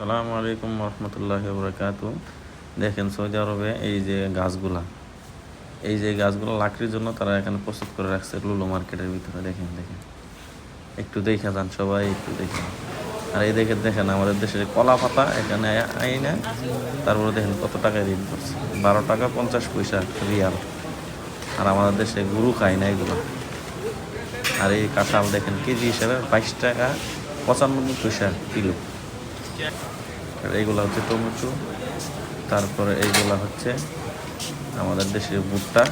সালামু আলাইকুম রহমতুল্লাহ বরকাত দেখেন সৌদি আরবে এই যে গাছগুলা, এই যে গাছগুলো লাকড়ির জন্য তারা এখানে প্রস্তুত করে রাখছে লুলো মার্কেটের ভিতরে। দেখেন দেখেন। একটু দেখে যান সবাই, একটু দেখে আর এই দেখে দেখেন আমাদের দেশের কলা পাতা এখানে আইনে, তারপরে দেখেন কত টাকা ঋণ করছে বারো টাকা পঞ্চাশ পয়সা রিয়াল। আর আমাদের দেশে গুরু খায় না এগুলো। আর এই কাঁঠাল দেখেন কেজি হিসাবে বাইশ টাকা পঁচানব্বই পয়সা কিলো। আর এইগুলা হচ্ছে টমেটো। তারপরে এইগুলা হচ্ছে আমাদের দেশের ভুট্টা।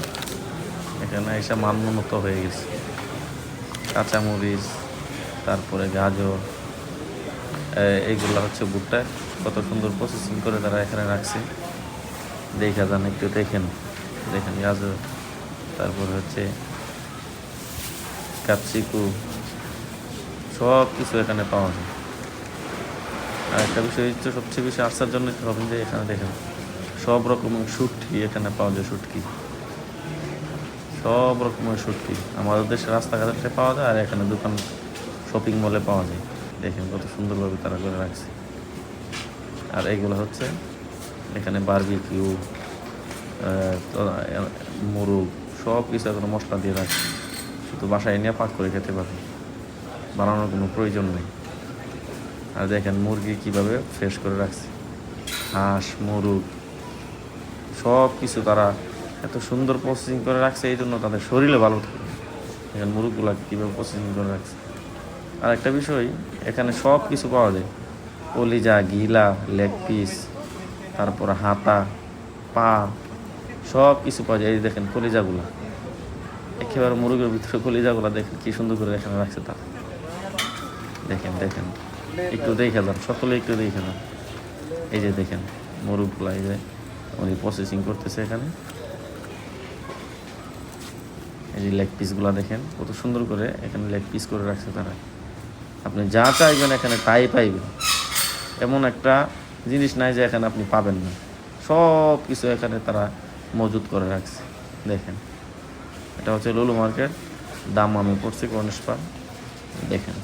এখানে এসে মানমনত হয়ে গেছে। কাঁচামরিচ, তারপরে গাজর এইগুলা হচ্ছে ভুট্টা। কত সুন্দর প্রসেসিং করে তারা এখানে রাখছে। দেখা যান একটু, দেখেন। দেখেন গাজর, তারপরে হচ্ছে ক্যাপসিকু সব কিছু এখানে পাওয়া যায়। আর একটা বিষয় হচ্ছে সবচেয়ে বেশি আসার জন্য হবেন যে এখানে দেখেন, সব রকমের শুটকি এখানে পাওয়া যায় শুটকি সব রকমের শুটকি আমাদের দেশের রাস্তাঘাটে পাওয়া যায় আর এখানে দোকান শপিং মলে পাওয়া যায়। দেখেন কত সুন্দরভাবে তারা করে রাখছে। আর এইগুলো হচ্ছে এখানে বারবিকিউ মুরগ, সব কিছু এখন মশলা দিয়ে রাখছে। শুধু বাসায় নিয়ে পাক করে খেতে পারে। বানানোর কোনো প্রয়োজন নেই। আর দেখেন মুরগি কীভাবে ফ্রেশ করে রাখছে। হাঁস, মুরগ সব কিছু তারা এত সুন্দর প্রসেসিং করে রাখছে, এই জন্য তাদের শরীরে ভালো থাকে। এখানে মুরগগুলা কীভাবে প্রসেসিং করে রাখছে। আর একটা বিষয়, এখানে সব কিছু পাওয়া যায়। কলিজা, গিলা লেগ পিস তারপর হাতা, পা সব কিছু পাওয়া যায়। এই দেখেন কলিজাগুলা। একেবারে মুরগের ভিতরে কলিজাগুলা দেখেন কী সুন্দর করে এখানে রাখছে তারা। দেখেন দেখেন। একটু দেখে যান, সকলে একটু দেখে যান। এই যে দেখেন মুরগগুলা এই যে উনি প্রসেসিং করতেছে এখানে। এই যে লেগ পিসগুলো দেখেন, কত সুন্দর করে এখানে লেগ পিস করে রাখছে তারা। আপনি যা চাইবেন এখানে তাই পাইবেন। এমন একটা জিনিস নাই যে এখানে আপনি পাবেন না। সব কিছু এখানে তারা মজুত করে রাখছে। দেখেন, এটা হচ্ছে লুলু মার্কেট। দাম আমি পড়ছি পান দেখেন।